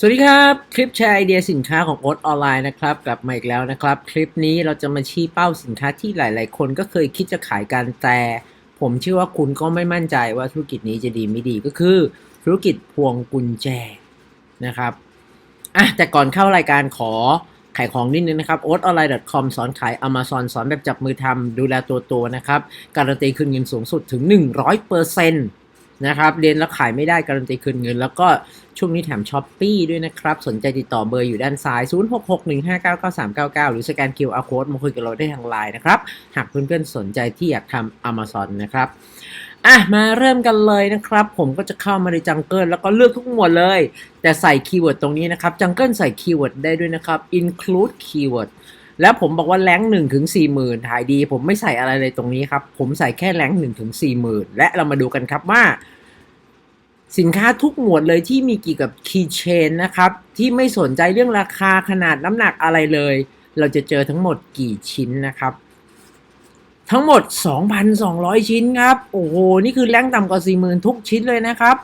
สวัสดีครับ คลิปแชร์ไอเดียสินค้าของโอ๊ตออนไลน์นะครับ กลับมาอีกแล้วนะครับ คลิปนี้เราจะมาชี้เป้าสินค้าที่หลาย ๆ คนก็เคยคิดจะขายกันแต่ ผมเชื่อว่าคุณก็ไม่มั่นใจว่าธุรกิจนี้จะดีไม่ดีก็คือ ธุรกิจพวงกุญแจนะครับอะแต่ก่อนเข้ารายการขอขายของนิดนึงนะครับ o a t o n l i n e c o m สอนขาย Amazon สอนแบบจับมือทำดูแลตัวตัวนะครับ การันตีคืนเงินสูงสุดถึง 100% นะครับ เรียนแล้วขายไม่ได้การันตีคืนเงิน แล้วก็ช่วงนี้แถมช้อปปีด้วยนะครับ สนใจติดต่อเบอร์อยู่ด้านซ้าย 0661599399 หรือสแกน QR Code มาคุยกับเราได้ทางไลน์นะครับ หากเพื่อนๆสนใจที่อยากทำ Amazon นะครับอะมาเริ่มกันเลยนะครับ ผมก็จะเข้ามาในจังเกิลแล้วก็เลือกทุกหมวดเลย แต่ใส่คีย์เวิร์ดตรงนี้นะครับจังเกิลใส่คีย์เวิร์ดได้ด้วยนะครับ include keyword แล้วผมบอกว่าแรงหนึ่งถึงสี่หมื่นถ่ายดี ผมไม่ใส่อะไรเลยตรงนี้ครับ ผมใส่แค่แรงหนึ่งถึงสี่หมื่นและเรามาดูกันครับว่า สินค้าทุกหมวดเลยที่มีเกี่ยวกับคีย์เชนนะครับ ที่ไม่สนใจเรื่องราคาขนาดน้ำหนักอะไรเลย เราจะเจอทั้งหมดกี่ชิ้นนะครับ ทั้งหมด 2,200 ชิ้นครับ โอ้โห นี่คือแรงต่ำกว่า40,000ทุกชิ้นเลยนะครับ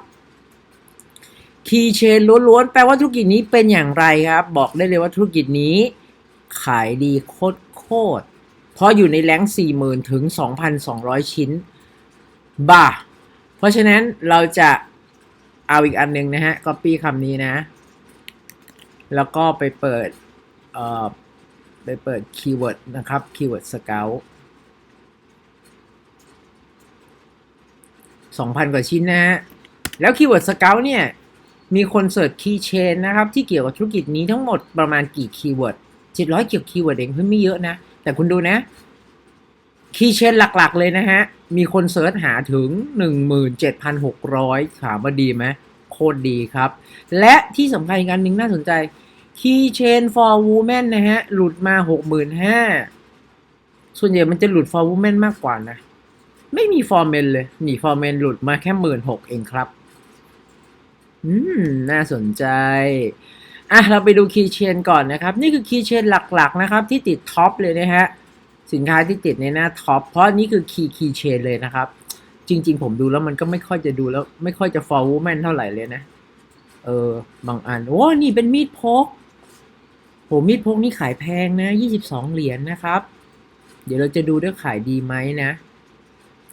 คีย์เชนล้วนๆ แปลว่าธุรกิจนี้เป็นอย่างไรครับ บอกได้เลยว่าธุรกิจนี้ ขายดีโคตรโคตร เพราะอยู่ในแรง40,000 ถึง 2,200 ชิ้นบ้าเพราะฉะนั้นเราจะเอาอีกอันหนึ่งนะฮะ copy คำนี้นะ แล้วก็ไปเปิด เอ่อ ไปเปิดคีย์เวิร์ดนะครับ คีย์เวิร์ดสเกล2,000กว่าชิ้นนะฮะ แล้วคีย์เวิร์ดสเกลเนี่ยมีคนเสิร์ชคีย์เชนนะครับ ที่เกี่ยวกับธุรกิจนี้ทั้งหมดประมาณกี่คีย์เวิร์ด 700เกี่ยวกับคีย์เวิร์ดเองเฮ้ยไม่เยอะนะ แต่คุณดูนะ คีย์เชนหลักๆเลยนะฮะ มีคนเสิร์ชหาถึง 17,600 ถามว่าดีไหมโคตรดีครับ และที่สำคัญอีกอันหนึ่งน่าสนใจ Keychain for Women นะฮะ หลุดมา 65,000 ส่วนใหญ่มันจะหลุด for Women มากกว่านะ ไม่มี for Men เลยนี่ for Men หลุดมาแค่ 16,000เองครับ อืม น่าสนใจ อะเราไปดู Keychain ก่อนนะครับ นี่คือ Keychain หลักๆนะครับ ที่ติดท็อปเลยนะฮะสินค้าที่ติดในหน้าท็อปเพราะนี่คือ Key Keychain เลยนะครับ จริง ๆ ผมดูแล้วมันก็ไม่ค่อยจะดูแล้ว ไม่ค่อยจะ for woman เท่าไหร่เลยนะ เออบางอันโอ้นี่เป็นมีดพกโหมีดพกนี่ขายแพงนะ22เหรียญนะครับ เดี๋ยวเราจะดูด้วยขายดีไหมนะ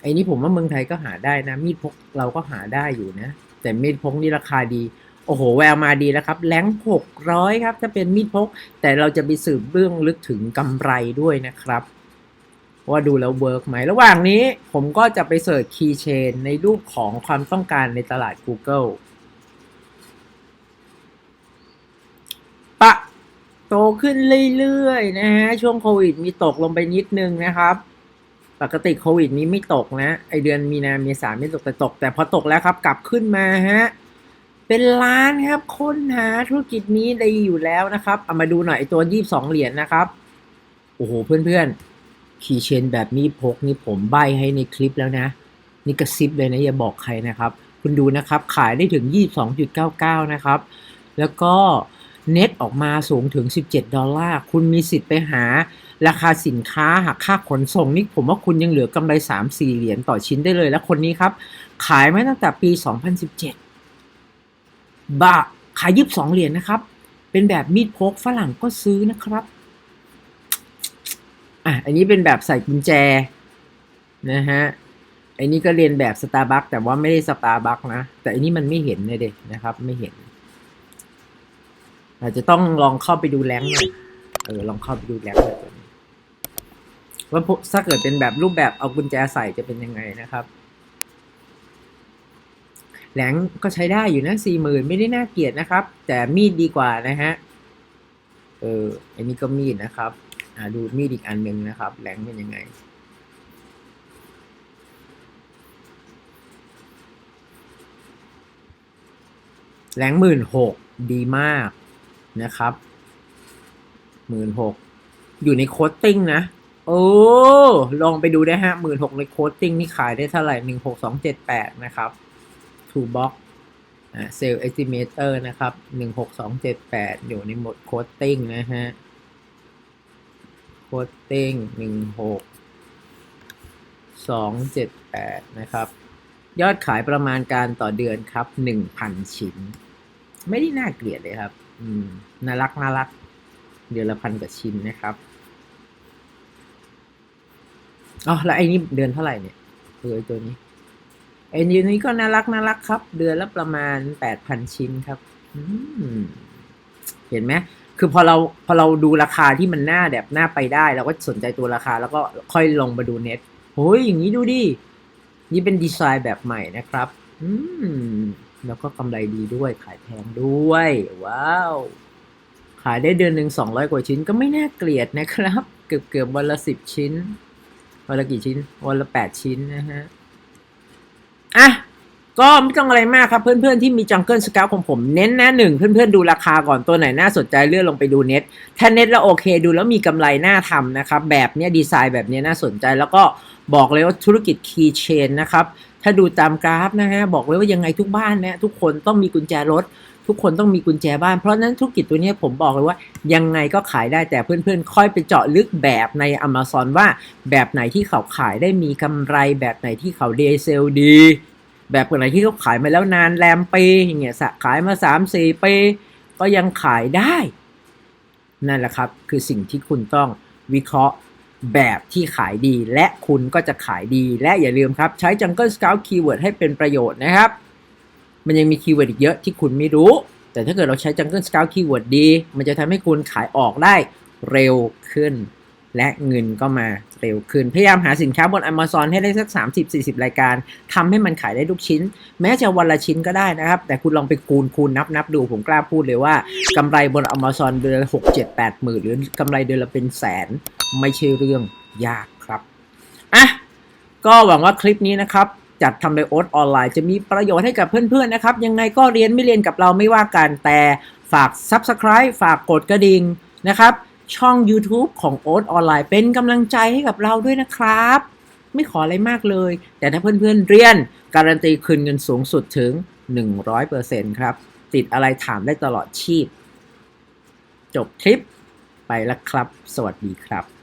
ไอ้นี่ผมว่าเมืองไทยก็หาได้นะ มีดพกเราก็หาได้อยู่นะ แต่มีดพกนี่ราคาดี โอ้โห แววมาดีแล้วครับ แรงหกร้อยครับ ถ้าเป็นมีดพก แต่เราจะไปสืบเรื่องลึกถึงกำไรด้วยนะครับ ว่าดูแล้วเวิร์กไหม ระหว่างนี้ผมก็จะไปเสิร์ชคีย์เชนในรูปของความต้องการในตลาด Google ปะโตขึ้นเรื่อยๆ นะฮะ ช่วงโควิดมีตกลงไปนิดนึงนะครับ ปกติโควิดนี้ไม่ตกนะ ไอเดือนมีนาเมษาไม่ตกแต่ตก แต่พอตกแล้วครับ กลับขึ้นมาฮะ เป็นล้านครับค้นหาธุรกิจนี้ได้อยู่แล้วนะครับ เอามาดูหน่อยตัวยี่สองเหรียญนะครับ โอ้โหเพื่อนๆคีย์เชนแบบมีพกนี่ผมใบให้ในคลิปแล้วนะ นี่กระซิบเลยนะอย่าบอกใครนะครับ คุณดูนะครับขายได้ถึง 22.99 นะครับ แล้วก็เน็ตออกมาสูงถึง 17 ดอลลาร์ คุณมีสิทธิ์ไปหาราคาสินค้าหักค่าขนส่งนี่ผมว่าคุณยังเหลือกำไร 3-4 เหรียญต่อชิ้นได้เลย แล้วคนนี้ครับ ขายมาตั้งแต่ปี 2017 บ้าขาย22เหรียญนะครับ เป็นแบบมีดพกฝรั่งก็ซื้อนะครับอะอันนี้เป็นแบบใส่กุญแจนะฮะอ้นี่ก็เรียนแบบสตาร์บัคแต่ว่าไม่ได้สตาร์บัคนะ แต่อันนี้มันไม่เห็นเลยเด็กนะครับ ไม่เห็น อาจจะต้องลองเข้าไปดูแรงค์หน่อยเออลองเข้าไปดูแรงค์หน่อยว่าถ้าเกิดเป็นแบบรูปแบบเอากุญแจใส่จะเป็นยังไงนะครับ แหลงก็ใช้ได้อยู่นะสี่หมื่นไม่ได้น่าเกลียดนะครับ แต่มีดดีกว่านะฮะ เออ อันนี้ก็มีดนะครับ อ่าดูมีดอีกอันหนึ่งนะครับ แหลงเป็นยังไง แหลงหมื่นหกดีมากนะครับหมื่นหกอยู่ในโคตติ้งนะ โอ้ ลองไปดูได้ฮะหมื่นหกในโคตติ้งนี่ขายได้เท่าไหร่หนึ่งหกสองเจ็ดแปดนะครับ ทูบ็อกอ่าเซลล์เอสติเมเตอร์นะครับหนึ่งหกสองเจ็ดแปดอยู่ในโหมดโคตติ้งนะฮะโคตติ้งหนึ่งหกสองเจ็ดแปดนะครับ ยอดขายประมาณการต่อเดือนครับหนึ่งพันชิ้น ไม่ได้น่าเกลียดเลยครับ อืม น่ารัก น่ารัก เดือนละพันกว่าชิ้นนะครับอ๋อแล้วไอ้นี่เดือนเท่าไหร่เนี่ยเออตัวนี้ ไอ้นี้ก็น่ารักน่ารักครับ เดือนละประมาณแปดพันชิ้นครับเห็นไหมคือพอเราพอเราดูราคาที่มันน่าแบบน่าไปได้เราก็สนใจตัวราคา แล้วก็ค่อยลงมาดูเน็ตโอ้ยอย่างนี้ดูดิ นี่เป็นดีไซน์แบบใหม่นะครับ อืม แล้วก็กำไรดีด้วยขายแพงด้วย ว้าว ขายได้เดือนหนึ่งสองร้อยกว่าชิ้นก็ไม่น่าเกลียดนะครับ เกือบเกือบวันละสิบชิ้น วันละกี่ชิ้น วันละแปดชิ้นนะฮะ อะก็ไม่ต้องอะไรมากครับเพื่อนๆที่มีจังเกิลสเกลของผมเน้นนะหนึ่งเพื่อนๆดูราคาก่อนตัวไหนน่าสนใจเลื่อนลงไปดูเน็ต ถ้าเน็ตแล้วโอเคดูแล้วมีกำไรน่าทำนะครับ แบบเนี้ยดีไซน์แบบเนี้ยน่าสนใจแล้วก็บอกเลยว่าธุรกิจคีย์เชนนะครับ ถ้าดูตามกราฟนะฮะบอกเลยว่ายังไงทุกบ้านเนี่ยทุกคนต้องมีกุญแจรถ ทุกคนต้องมีกุญแจบ้าน เพราะนั้นธุรกิจตัวนี้ผมบอกเลยว่ายังไงก็ขายได้แต่เพื่อนๆ ค่อยไปเจาะลึกแบบใน Amazon ว่าแบบไหนที่เขาขายได้มีกำไร แบบไหนที่เขาเดเซลดี แบบไหนที่เขาขายมาแล้วนานแรมปีอย่างเงี้ยสะขายมาสามสี่ปีก็ยังขายได้ นั่นแหละครับ คือสิ่งที่คุณต้องวิเคราะห์ แบบที่ขายดีและคุณก็จะขายดีและอย่าลืมครับ ใช้ Jungle Scout Keyword ให้เป็นประโยชน์นะครับ มันยังมีคีย์เวิร์ดอีกเยอะที่คุณไม่รู้ แต่ถ้าเกิดเราใช้ Jungle Scout Keyword ดี มันจะทำให้คุณขายออกได้เร็วขึ้น และเงินก็มาเร็วขึ้น พยายามหาสินค้าบน Amazon ให้ได้สัก 30-40 รายการทำให้มันขายได้ทุกชิ้น แม้จะวันละชิ้นก็ได้นะครับ แต่คุณลองไปคูณคูณนับนับดู ผมกล้าพูดเลยว่ากำไรบน Amazon เดือนละ6 7 8หมื่นหรือกำไรเดือนละเป็นแสน ไม่ใช่เรื่องยากครับอะก็หวังว่าคลิปนี้นะครับจัดทำโดยโอ๊ตออนไลน์จะมีประโยชน์ให้กับเพื่อนๆนะครับ ยังไงก็เรียนไม่เรียนกับเราไม่ว่ากันแต่ฝาก Subscribe ฝากกดกระดิ่งนะครับ ช่อง YouTube ของโอ๊ตออนไลน์เป็นกำลังใจให้กับเราด้วยนะครับ ไม่ขออะไรมากเลย แต่ถ้าเพื่อนๆเรียน การันตีคืนเงินสูงสุดถึง 100%ครับ ติดอะไรถามได้ตลอดชีพ จบคลิปไปแล้วครับ สวัสดีครับ